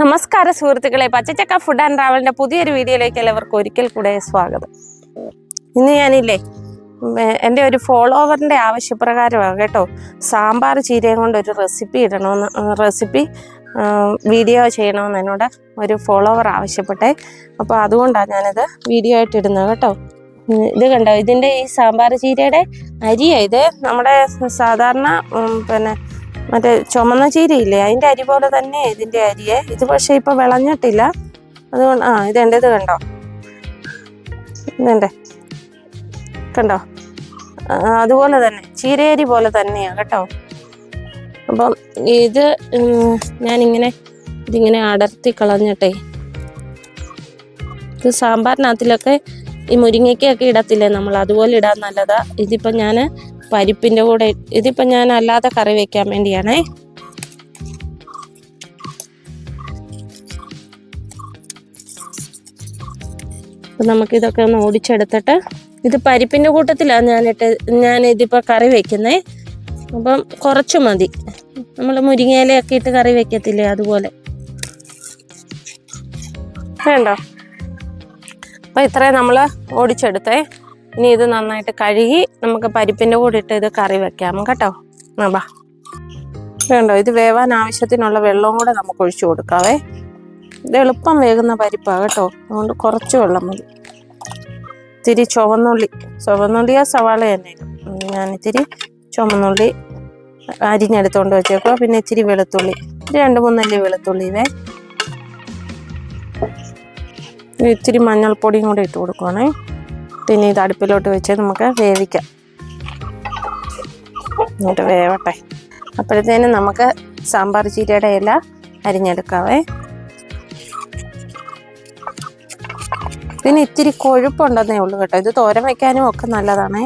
നമസ്കാരം സുഹൃത്തുക്കളെ പച്ചച്ചക്ക food and ട്രാവലിന്റെ പുതിയൊരു വീഡിയോയിലേക്ക് എല്ലാവർക്കും ഒരിക്കൽ കൂടെ സ്വാഗതം. ഇന്ന് ഞാനില്ലേ എന്റെ ഒരു ഫോളോവറിന്റെ ആവശ്യപ്രകാരമാണ് കേട്ടോ സാമ്പാർ ചീരയും കൊണ്ട് ഒരു റെസിപ്പി ഇടണമെന്ന് റെസിപ്പി വീഡിയോ ചെയ്യണമെന്ന് എന്നോട് ഒരു ഫോളോവർ ആവശ്യപ്പെട്ടെ. അപ്പോൾ അതുകൊണ്ടാണ് ഞാനിത് വീഡിയോ ആയിട്ട് ഇടുന്നത് കേട്ടോ. ഇത് കണ്ടോ ഇതിന്റെ ഈ സാമ്പാർ ചീരയുടെ അരിയാണ് ഇത്. നമ്മുടെ സാധാരണ പിന്നെ മറ്റേ ചുമന്ന ചീരയില്ലേ? അതിന്റെ അരി പോലെ തന്നെ ഇതിന്റെ അരിയെ. ഇത് പക്ഷേ ഇപ്പം വിളഞ്ഞിട്ടില്ല. അതുകൊണ്ട് ആ ഇതെന്റെ ഇത് കണ്ടോ? ഇതെന്റെ കണ്ടോ? അതുപോലെ തന്നെ. ചീരയരി പോലെ തന്നെയാണ് കേട്ടോ? അപ്പം ഇത് ഞാനിങ്ങനെ ഇതിങ്ങനെ അടർത്തി കളഞ്ഞിട്ടേ ഇത് സാമ്പാറിനകത്തിലൊക്കെ ഈ മുരിങ്ങയ്ക്കൊക്കെ ഇടത്തില്ലേ നമ്മൾ? അതുപോലെ ഇടാൻ നല്ലതാ. ഇതിപ്പോൾ ഞാൻ പരിപ്പിന്റെ കൂടെ ഇതിപ്പോൾ ഞാൻ അല്ലാതെ കറി വെക്കാൻ വേണ്ടിയാണേ. അപ്പം നമുക്കിതൊക്കെ ഒന്ന് ഓടിച്ചെടുത്തിട്ട് ഇത് പരിപ്പിന്റെ കൂട്ടത്തിലാണ് ഞാനിട്ട് ഞാൻ ഇതിപ്പോൾ കറി വെക്കുന്നേ. അപ്പം കുറച്ചു മതി. നമ്മൾ മുരിങ്ങയിലയൊക്കെ ഇട്ട് കറി വെക്കത്തില്ലേ അതുപോലെ. വേണ്ടോ. അപ്പം ഇത്രയും നമ്മൾ ഓടിച്ചെടുത്തേ. ഇനി ഇത് നന്നായിട്ട് കഴുകി നമുക്ക് പരിപ്പിന്റെ കൂടെ ഇട്ട് ഇത് കറി വെക്കാം കേട്ടോ. ബാ വേണ്ടോ? ഇത് വേവാൻ ആവശ്യത്തിനുള്ള വെള്ളവും കൂടെ നമുക്ക് ഒഴിച്ചു കൊടുക്കാവേ. ഇത് എളുപ്പം വേകുന്ന പരിപ്പാണ് കേട്ടോ. അതുകൊണ്ട് കുറച്ച് വെള്ളം മതി. ഇത്തിരി ചുവന്നുള്ളി. ചുവന്നുള്ളിയാ സവാള തന്നെ. ഞാൻ ഇത്തിരി ചുവന്നുള്ളി അരിഞ്ഞെടുത്തോണ്ട് വെച്ചേക്കോ പിന്നെ ഇത്തിരി വെളുത്തുള്ളി. രണ്ട് മൂന്നല്ലി വെളുത്തുള്ളി ഇവേ ഇത്തിരി മഞ്ഞൾപ്പൊടിയും കൂടെ ഇട്ട് കൊടുക്കുവാണേ. പിന്നെ ഇത് അടുപ്പിലോട്ട് വെച്ച് നമുക്ക് വേവിക്കാം. എന്നിട്ട് വേവട്ടെ. അപ്പോഴത്തേനും നമുക്ക് സാമ്പാർ ചീരയുടെ ഇല അരിഞ്ഞെടുക്കാവേ. പിന്നെ ഇത്തിരി കൊഴുപ്പുണ്ടെന്നേ ഉള്ളൂ കേട്ടോ. ഇത് തോരൻ വെക്കാനും ഒക്കെ നല്ലതാണേ.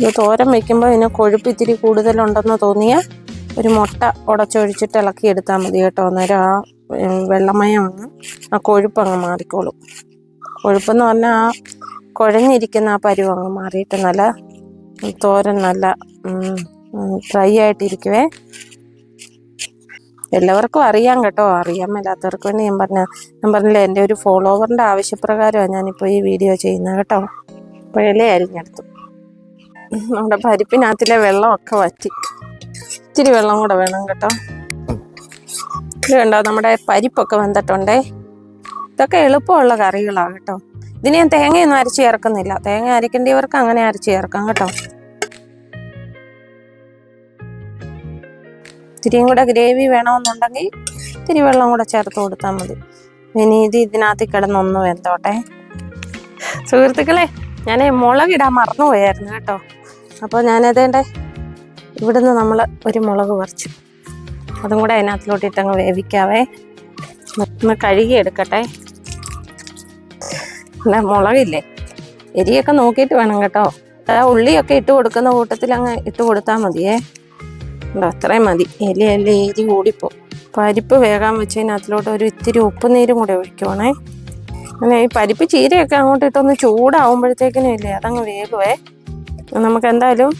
ഇത് തോരൻ വെക്കുമ്പോൾ ഇതിന് കൊഴുപ്പ് ഇത്തിരി കൂടുതലുണ്ടെന്ന് തോന്നിയ ഒരു മുട്ട ഉടച്ചൊഴിച്ചിട്ട് ഇളക്കി എടുത്താൽ മതി കേട്ടോ. അന്നേരം ആ വെള്ളമയം ആ കൊഴുപ്പ് അങ്ങ് മാറിക്കോളും. കൊഴുപ്പെന്ന് പറഞ്ഞാൽ ആ കുഴഞ്ഞിരിക്കുന്ന ആ പരുവ് അങ്ങ് മാറിയിട്ട് നല്ല തോരൻ നല്ല ഡ്രൈ ആയിട്ടിരിക്കുവേ. എല്ലാവർക്കും അറിയാം കേട്ടോ. അറിയാൻ മേലാത്തവർക്ക് വേണ്ടി ഞാൻ പറഞ്ഞ ഞാൻ പറഞ്ഞില്ലേ എന്റെ ഒരു ഫോളോവറിന്റെ ആവശ്യപ്രകാരമാണ് ഞാനിപ്പോൾ ഈ വീഡിയോ ചെയ്യുന്നത് കേട്ടോ. പുഴയിലെ അരിഞ്ഞെടുത്തു. നമ്മുടെ പരിപ്പിനകത്തിലെ വെള്ളമൊക്കെ വറ്റി. ഇത്തിരി വെള്ളം കൂടെ വേണം കേട്ടോ. ഇത് കണ്ടോ നമ്മുടെ പരിപ്പൊക്കെ വെന്തിട്ടുണ്ടേ? ഇതൊക്കെ എളുപ്പമുള്ള കറികളാണ് കേട്ടോ. ഇതിന് ഞാൻ തേങ്ങയൊന്നും അരച്ച് ചേർക്കുന്നില്ല. തേങ്ങ അരക്കേണ്ടിയവർക്ക് അങ്ങനെ അരച്ച് ചേർക്കാം കേട്ടോ. ഇത്തിരിയും കൂടെ ഗ്രേവി വേണമെന്നുണ്ടെങ്കിൽ ഇത്തിരി വെള്ളം കൂടെ ചേർത്ത് കൊടുത്താൽ മതി. ഇനി ഇത് ഇതിനകത്ത് കിടന്നൊന്ന് വെന്തോട്ടെ. സുഹൃത്തുക്കളെ ഞാൻ മുളകിടാൻ മറന്നുപോയായിരുന്നു കേട്ടോ. അപ്പോൾ ഞാനതേണ്ട ഇവിടുന്ന് നമ്മൾ ഒരു മുളക് പറിച്ചു. അതും കൂടെ അതിനകത്തിലോട്ട് ഇട്ടങ്ങ് വേവിക്കാവേ. ഒന്ന് കഴുകി പിന്നെ മുളകില്ലേ? എരിയൊക്കെ നോക്കിയിട്ട് വേണം കേട്ടോ. ഉള്ളിയൊക്കെ ഇട്ട് കൊടുക്കുന്ന കൂട്ടത്തിൽ അങ്ങ് ഇട്ട് കൊടുത്താൽ മതിയേ. അത്രയും മതി. എലി എല്ലാം എരി കൂടിപ്പോ. പരിപ്പ് വേകാൻ വെച്ചതിനകത്തിലോട്ട് ഒരു ഇത്തിരി ഉപ്പുനീരും കൂടെ ഒഴിക്കുവാണേ. അങ്ങനെ ഈ പരിപ്പ് ചീരയൊക്കെ അങ്ങോട്ട് ഇട്ടൊന്ന് ചൂടാവുമ്പോഴത്തേക്കിനും ഇല്ലേ അതങ്ങ് വേഗമേ നമുക്ക് എന്തായാലും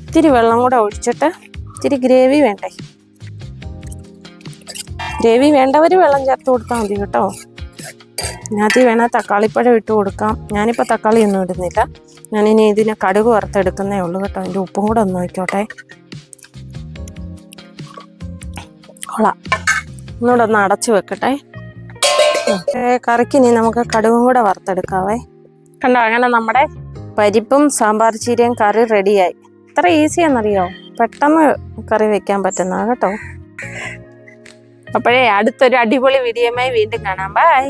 ഇത്തിരി വെള്ളം കൂടെ ഒഴിച്ചിട്ട് ഇത്തിരി ഗ്രേവി വേണ്ടേ? ഗ്രേവി വേണ്ടവർ വെള്ളം ചേർത്ത് കൊടുത്താൽ മതി കേട്ടോ. ഇതിനകത്ത് വേണേൽ തക്കാളിപ്പഴം ഇട്ട് കൊടുക്കാം. ഞാനിപ്പോൾ തക്കാളി ഒന്നും ഇടുന്നില്ല. ഞാനിനി ഇതിനെ കടുക് വറുത്തെടുക്കുന്നേ ഉള്ളൂ കേട്ടോ. അതിന്റെ ഉപ്പും കൂടെ ഒന്ന് നോക്കിക്കോട്ടെ കൊള്ളാം. ഒന്നുകൂടെ ഒന്ന് അടച്ചു വെക്കട്ടെ. കറിക്കിനി നമുക്ക് കടുകും കൂടെ വറുത്തെടുക്കാവേ. കണ്ടോ അങ്ങനെ നമ്മുടെ പരിപ്പും സാമ്പാർ ചീരയും കറി റെഡിയായി. ഇത്ര ഈസിയാണെന്നറിയോ പെട്ടെന്ന് കറി വെക്കാൻ പറ്റുന്ന കേട്ടോ. അപ്പോഴേ അടുത്തൊരു അടിപൊളി വീഡിയോയുമായി വീണ്ടും കാണാം. ബൈ.